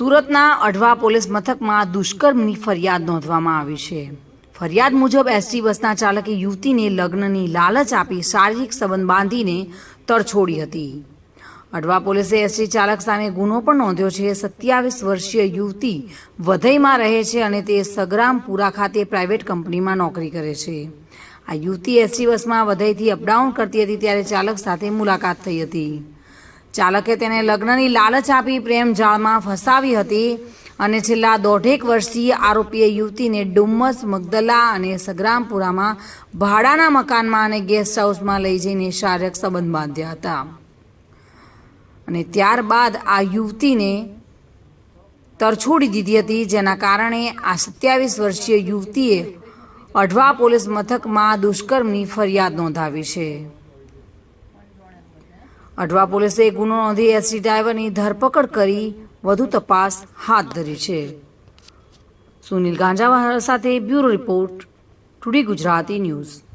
સુરતના અઢવા પોલીસ મથકમાં દુષ્કર્મની ફરિયાદ નોંધવામાં આવી છે. ફરિયાદ મુજબ એસટી બસના ચાલકે યુવતીને લગ્નની લાલચ આપી શારીરિક સંબંધ બાંધીને તરછોડી હતી. અઢવા પોલીસે એસટી ચાલક સામે ગુનો પણ નોંધ્યો છે. સત્યાવીસ વર્ષીય યુવતી વધઈમાં રહે છે અને તે સગરામપુરા ખાતે પ્રાઇવેટ કંપનીમાં નોકરી કરે છે. આ યુવતી એસટી બસમાં વધઈથી અપડાઉન કરતી હતી, ત્યારે ચાલક સાથે મુલાકાત થઈ હતી. ચાલકે તેને લગ્નની લાલચ આપી પ્રેમ જાળમાં ફસાવી હતી અને છેલ્લા દોઢેક વર્ષથી આરોપીએ યુવતીને ડુમ્મસ, મગદલા અને સગ્રામપુરામાં ભાડાના મકાનમાં અને ગેસ્ટ હાઉસમાં લઈ જઈને શારીરિક સંબંધ બાંધ્યા હતા. અને ત્યારબાદ આ યુવતીને તરછોડી દીધી હતી, જેના કારણે આ સત્યાવીસ વર્ષીય યુવતીએ અઢવા પોલીસ મથકમાં દુષ્કર્મની ફરિયાદ નોંધાવી છે. અઢવા પોલીસે ગુનો નોંધી એસટી ડ્રાઈવરની ધરપકડ કરી વધુ તપાસ હાથ ધરી છે. સુનિલ ગાંજાવા સાથે bureau report, today Gujarati news.